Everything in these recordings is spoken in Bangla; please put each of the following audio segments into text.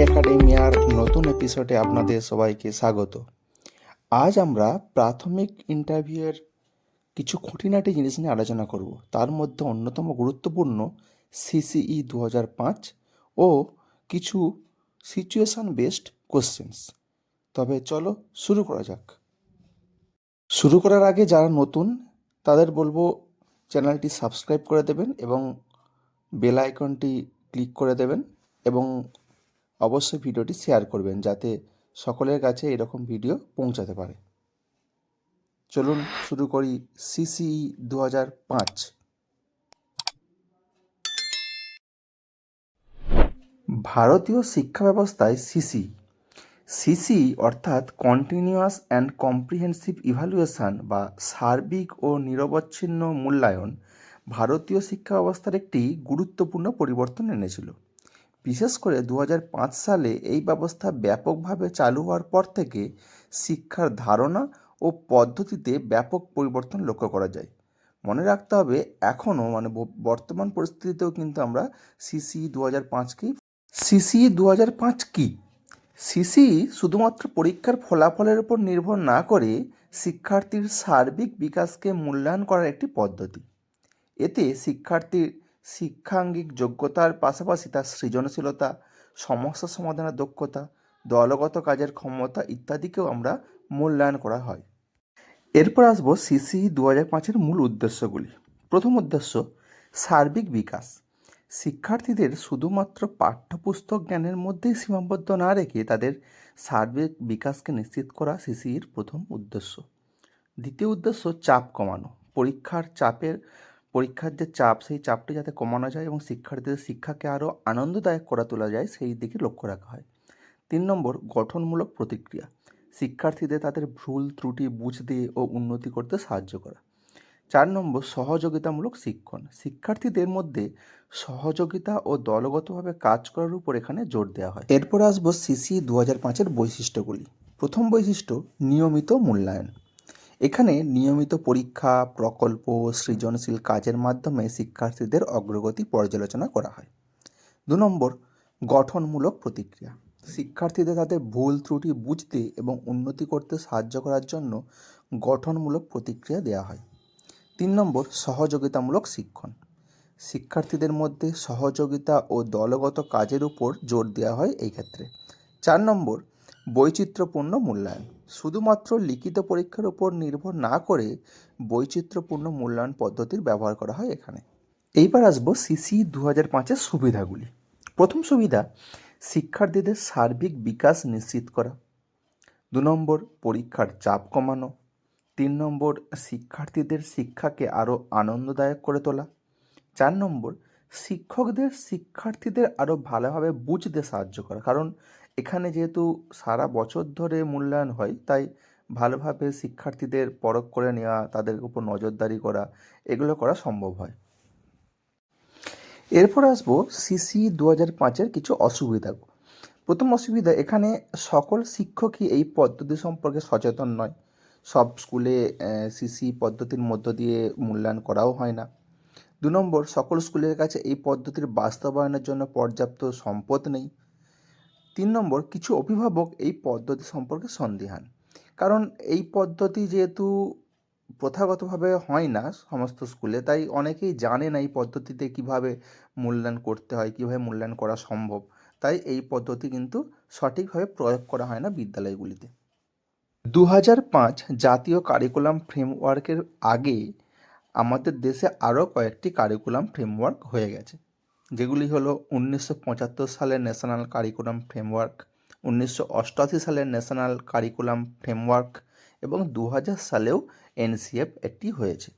একাডেমিয়ার নতুন এপিসোডে আপনাদের সবাইকে স্বাগত। আজ আমরা প্রাথমিক ইন্টারভিউয়ের কিছু খুঁটিনাটি জিনিস নিয়ে আলোচনা করব। তার মধ্যে অন্যতম গুরুত্বপূর্ণ সিসিই দু হাজার পাঁচ ও কিছু সিচুয়েশন বেসড কোশ্চেন্স তবে চলো শুরু করা যাক। শুরু করার আগে যারা নতুন, তাদের বলব চ্যানেলটি সাবস্ক্রাইব করে দেবেন এবং বেল আইকনটি ক্লিক করে দেবেন এবং অবশ্যই ভিডিওটি শেয়ার করবেন যাতে সকলের কাছে এরকম ভিডিও পৌঁছাতে পারে। চলুন শুরু করি সিসিই দু হাজার পাঁচ। ভারতীয় শিক্ষা ব্যবস্থায় সিসি সিসি অর্থাৎ কন্টিনিউয়াস অ্যান্ড কম্প্রিহেন্সিভ ইভ্যালুয়েশন বা সার্বিক ও নিরবচ্ছিন্ন মূল্যায়ন ভারতীয় শিক্ষা ব্যবস্থার একটি গুরুত্বপূর্ণ পরিবর্তন এনেছিল। বিশেষ করে দু হাজার পাঁচ সালে এই ব্যবস্থা ব্যাপকভাবে চালু হওয়ার পর থেকে শিক্ষার ধারণা ও পদ্ধতিতে ব্যাপক পরিবর্তন লক্ষ্য করা যায়। মনে রাখতে হবে, এখনও মানে বর্তমান পরিস্থিতিতেও কিন্তু আমরা সিসি দু হাজার পাঁচকেই সিসি দু হাজার পাঁচ কী? সিসি শুধুমাত্র পরীক্ষার ফলাফলের উপর নির্ভর না করে শিক্ষার্থীর সার্বিক বিকাশকে মূল্যায়ন করার একটি পদ্ধতি। এতে শিক্ষার্থীর শিক্ষাঙ্গিক যোগ্যতার পাশাপাশি তার সৃজনশীলতা, সমস্যা সমাধানের দক্ষতা, দলগত কাজের ক্ষমতা ইত্যাদিকেও আমরা মূল্যায়ন করা হয়। এরপর আসব সিসি দু হাজার পাঁচের মূল উদ্দেশ্যগুলি। প্রথম উদ্দেশ্য, সার্বিক বিকাশ। শিক্ষার্থীদের শুধুমাত্র পাঠ্যপুস্তক জ্ঞানের মধ্যেই সীমাবদ্ধ না রেখে তাদের সার্বিক বিকাশকে নিশ্চিত করা সিসির প্রথম উদ্দেশ্য। দ্বিতীয় উদ্দেশ্য, চাপ কমানো। পরীক্ষার চাপের পরীক্ষার যে চাপ, সেই চাপটি যাতে কমানো যায় এবং শিক্ষার্থীদের শিক্ষাকে আরও আনন্দদায়ক করে তোলা যায়, সেই দিকে লক্ষ্য রাখা হয়। তিন নম্বর, গঠনমূলক প্রতিক্রিয়া। শিক্ষার্থীদের তাদের ভুল, ত্রুটি বুঝতে ও উন্নতি করতে সাহায্য করা। চার নম্বর, সহযোগিতামূলক শিক্ষণ। শিক্ষার্থীদের মধ্যে সহযোগিতা ও দলগতভাবে কাজ করার উপর এখানে জোর দেওয়া হয়। এরপর আসব সিসি দু হাজার পাঁচের বৈশিষ্ট্যগুলি। প্রথম বৈশিষ্ট্য, নিয়মিত মূল্যায়ন। এখানে নিয়মিত পরীক্ষা, প্রকল্প, সৃজনশীল কাজের মাধ্যমে শিক্ষার্থীদের অগ্রগতি পর্যালোচনা করা হয়। দু নম্বর, গঠনমূলক প্রতিক্রিয়া। শিক্ষার্থীদের তাদের ভুল ত্রুটি বুঝতে এবং উন্নতি করতে সাহায্য করার জন্য গঠনমূলক প্রতিক্রিয়া দেওয়া হয়। তিন নম্বর, সহযোগিতামূলক শিক্ষণ। শিক্ষার্থীদের মধ্যে সহযোগিতা ও দলগত কাজের উপর জোর দেওয়া হয় এই ক্ষেত্রে। চার নম্বর বৈচিত্র্যপূর্ণ মূল্যায়ন। শুধুমাত্র লিখিত পরীক্ষার উপর নির্ভর না করে বৈচিত্র্যপূর্ণ মূল্যায়ন পদ্ধতির ব্যবহার করা হয় এখানে। এইবার আসব সিসি দু হাজার পাঁচের সুবিধাগুলি। প্রথম সুবিধা, শিক্ষার্থীদের সার্বিক বিকাশ নিশ্চিত করা। দু নম্বর, পরীক্ষার চাপ কমানো। তিন নম্বর, শিক্ষার্থীদের শিক্ষাকে আরও আনন্দদায়ক করে তোলা। চার নম্বর, শিক্ষকদের শিক্ষার্থীদের আরও ভালোভাবে বুঝতে সাহায্য করা। কারণ এখানে যেহেতু সারা বছর ধরে মূল্যায়ন হয়, তাই ভালোভাবে শিক্ষার্থীদের পরখ করে নেওয়া, তাদের উপর নজরদারি করা, এগুলো করা সম্ভব হয়। এরপর আসব সিসি দু হাজার পাঁচের কিছু অসুবিধা। প্রথম অসুবিধা, এখানে সকল শিক্ষকই এই পদ্ধতি সম্পর্কে সচেতন নয়। সব স্কুলে সিসি পদ্ধতির মধ্য দিয়ে মূল্যায়ন করাও হয় না। দু নম্বর, সকল স্কুলের কাছে এই পদ্ধতির বাস্তবায়নের জন্য পর্যাপ্ত সম্পদ নেই। তিন নম্বর, কিছু অভিভাবক এই পদ্ধতি সম্পর্কে সন্দিহান। কারণ এই পদ্ধতি যেহেতু প্রথাগতভাবে হয় না সমস্ত স্কুলে, তাই অনেকেই জানে না এই পদ্ধতিতে কীভাবে মূল্যায়ন করতে হয়, কীভাবে মূল্যায়ন করা সম্ভব। তাই এই পদ্ধতি কিন্তু সঠিকভাবে প্রয়োগ করা হয় না বিদ্যালয়গুলিতে। দু পাঁচ জাতীয় কারিকুলাম ফ্রেমওয়ার্কের আগে আমাদের দেশে আরও কয়েকটি কারিকুলাম ফ্রেমওয়ার্ক হয়ে গেছে। যেগুলি হলো উনিশশো সালের ন্যাশনাল কারিকুলাম ফ্রেমওয়ার্ক, উনিশশো অষ্টআশি সালের ন্যাশনাল কারিকুলাম ফ্রেমওয়ার্ক এবং দু হাজার সালেও এনসিএফ একটি হয়েছে।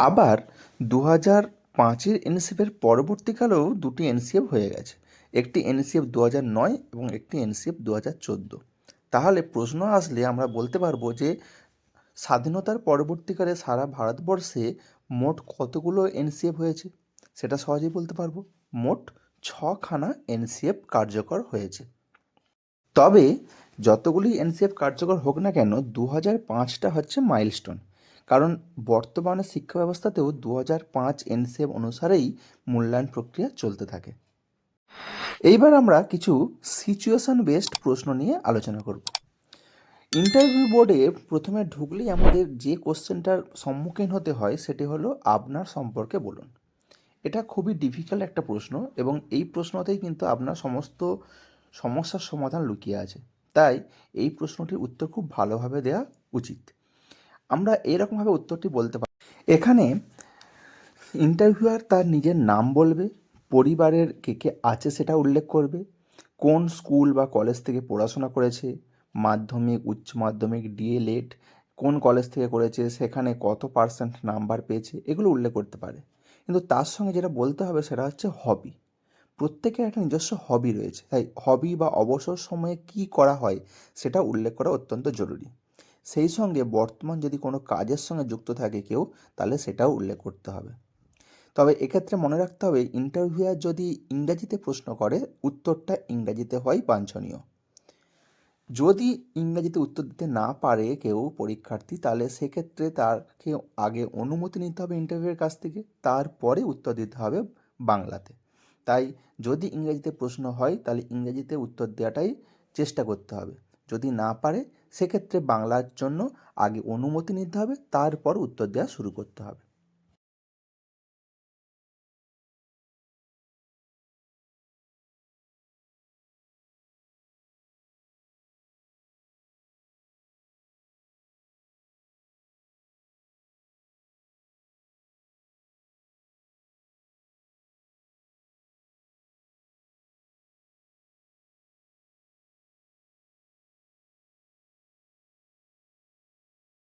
আবার দু হাজার পাঁচের এনসিএফের পরবর্তীকালেও দুটি এনসিএফ হয়ে গেছে, একটি এনসিএফ দু নয় এবং একটি এনসিএফ দু চোদ্দ। তাহলে প্রশ্ন আসলে আমরা বলতে পারব যে স্বাধীনতার পরবর্তীকালে সারা ভারতবর্ষে মোট কতগুলো এনসিএফ হয়েছে? সেটা সহজেই বলতে পারব। মোট ছখানা এনসিএফ কার্যকর হয়েছে। তবে যতগুলি এনসিএফ কার্যকর হোক না কেন দু হাজার পাঁচটা হচ্ছে মাইলস্টোন। কারণ বর্তমানে শিক্ষা ব্যবস্থাতেও দু হাজার পাঁচ এনসিএফ অনুসারেই মূল্যায়ন প্রক্রিয়া চলতে থাকে। এইবার আমরা কিছু সিচুয়েশন বেসড প্রশ্ন নিয়ে আলোচনা করব। ইন্টারভিউ বোর্ডে প্রথমে ঢুকলেই আমাদের যে কোশ্চেনটার সম্মুখীন হতে হয়, সেটি হলো আপনার সম্পর্কে বলুন। এটা খুবই ডিফিকাল্ট একটা প্রশ্ন এবং এই প্রশ্নতেই কিন্তু আপনার সমস্ত সমস্যার সমাধান লুকিয়ে আছে। তাই এই প্রশ্নটির উত্তর খুব ভালোভাবে দেওয়া উচিত। আমরা এইরকমভাবে উত্তরটি বলতে পারি। এখানে ইন্টারভিউয়ার তার নিজের নাম বলবে, পরিবারের কে কে আছে সেটা উল্লেখ করবে, কোন স্কুল বা কলেজ থেকে পড়াশোনা করেছে, মাধ্যমিক, উচ্চ মাধ্যমিক ডিএলএড কোন কলেজ থেকে করেছে, সেখানে কত পার্সেন্ট নাম্বার পেয়েছে, এগুলো উল্লেখ করতে পারে। কিন্তু তার সঙ্গে যেটা বলতে হবে সেটা হচ্ছে হবি প্রত্যেকের একটা নিজস্ব হবি রয়েছে। তাই হবি বা অবসর সময়ে কী করা হয় সেটা উল্লেখ করা অত্যন্ত জরুরি। সেই সঙ্গে বর্তমান যদি কোনো কাজের সঙ্গে যুক্ত থাকে কেউ, তাহলে সেটাও উল্লেখ করতে হবে। তবে এক্ষেত্রে মনে রাখতে হবে ইন্টারভিউয়ার যদি ইংরাজিতে প্রশ্ন করে, উত্তরটা ইংরাজিতে হয় বাঞ্ছনীয়। যদি ইংরাজিতে উত্তর দিতে না পারে কেউ পরীক্ষার্থী, তাহলে সেক্ষেত্রে তাকে আগে অনুমতি নিতে হবে ইন্টারভিউয়ের কাছ থেকে, তারপরে উত্তর দিতে হবে বাংলাতে। তাই যদি ইংরেজিতে প্রশ্ন হয়, তাহলে ইংরেজিতে উত্তর দেওয়াটাই চেষ্টা করতে হবে। যদি না পারে, সেক্ষেত্রে বাংলার জন্য আগে অনুমতি নিতে হবে, তারপর উত্তর দেওয়া শুরু করতে হবে।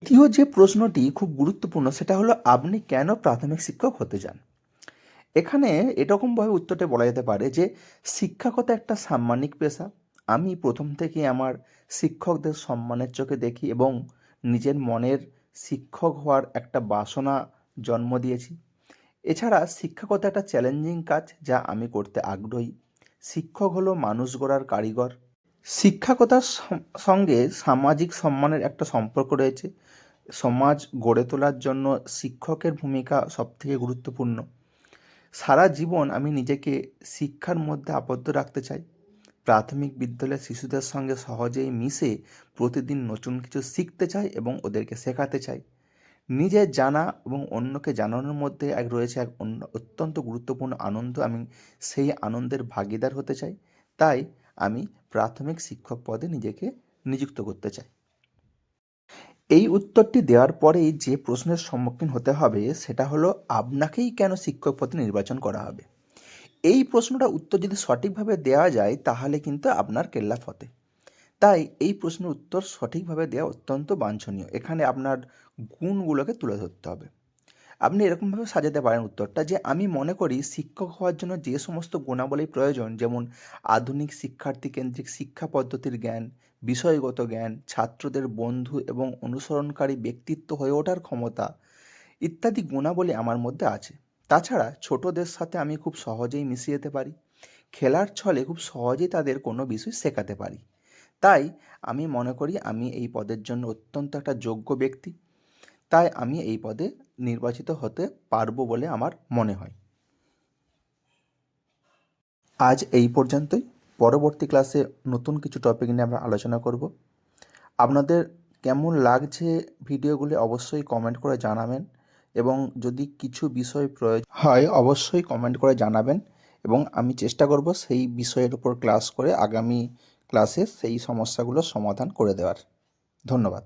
দ্বিতীয় যে প্রশ্নটি খুব গুরুত্বপূর্ণ, সেটা হলো, আপনি কেন প্রাথমিক শিক্ষক হতে চান? এখানে এরকমভাবে উত্তরটা বলা যেতে পারে যে, শিক্ষাগত একটা সাম্মানিক পেশা। আমি প্রথম থেকে আমার শিক্ষকদের সম্মানের চোখে দেখি এবং নিজের মনের শিক্ষক হওয়ার একটা বাসনা জন্ম দিয়েছি। এছাড়া শিক্ষাগত একটা চ্যালেঞ্জিং কাজ যা আমি করতে আগ্রহী। শিক্ষক হলো মানুষ গড়ার কারিগর। শিক্ষকতার সঙ্গে সামাজিক সম্মানের একটা সম্পর্ক রয়েছে। সমাজ গড়ে তোলার জন্য শিক্ষকের ভূমিকা সবথেকে গুরুত্বপূর্ণ। সারা জীবন আমি নিজেকে শিক্ষার মধ্যে আবদ্ধ রাখতে চাই। প্রাথমিক বিদ্যালয়ের শিশুদের সঙ্গে সহজেই মিশে প্রতিদিন নতুন কিছু শিখতে চাই এবং ওদেরকে শেখাতে চাই। নিজের জানা এবং অন্যকে জানানোর মধ্যে এক রয়েছে এক অন্য অত্যন্ত গুরুত্বপূর্ণ আনন্দ। আমি সেই আনন্দের ভাগিদার হতে চাই। তাই আমি প্রাথমিক শিক্ষক পদে নিজেকে নিযুক্ত করতে চাই। এই উত্তরটি দেওয়ার পরেই যে প্রশ্নের সম্মুখীন হতে হবে সেটা হলো, আপনাকেই কেন শিক্ষক পদে নির্বাচন করা হবে? এই প্রশ্নটা উত্তর যদি সঠিকভাবে দেওয়া যায়, তাহলে কিন্তু আপনার কেল্লা ফতে। তাই এই প্রশ্নের উত্তর সঠিকভাবে দেওয়া অত্যন্ত বাঞ্ছনীয়। এখানে আপনার গুণগুলোকে তুলে ধরতে হবে। আপনি এরকমভাবে সাজাতে পারেন উত্তরটা যে আমি মনে করি শিক্ষক হওয়ার জন্য যে সমস্ত গুণাবলী প্রয়োজন, যেমন আধুনিক শিক্ষার্থী কেন্দ্রিক শিক্ষা পদ্ধতির জ্ঞান, বিষয়গত জ্ঞান, ছাত্রদের বন্ধু এবং অনুসরণকারী ব্যক্তিত্ব হয়ে ওঠার ক্ষমতা ইত্যাদি গুণাবলী আমার মধ্যে আছে। তাছাড়া ছোটদের সাথে আমি খুব সহজেই মিশিয়ে যেতে পারি। খেলার ছলে খুব সহজেই তাদের কোনো বিষয় শেখাতে পারি। তাই আমি মনে করি আমি এই পদের জন্য অত্যন্ত একটা যোগ্য ব্যক্তি। তাই আমি এই পদে নির্বাচিত হতে পারব বলে আমার মনে হয়। আজ এই পর্যন্তই। পরবর্তী ক্লাসে নতুন কিছু টপিক নিয়ে আমরা আলোচনা করব। আপনাদের কেমন লাগছে ভিডিওগুলি অবশ্যই কমেন্ট করে জানাবেন এবং যদি কিছু বিষয় প্রয়োজন হয় অবশ্যই কমেন্ট করে জানাবেন এবং আমি চেষ্টা করব সেই বিষয়ের উপর ক্লাস করে আগামী ক্লাসে সেই সমস্যাগুলোর সমাধান করে দেওয়ার। ধন্যবাদ।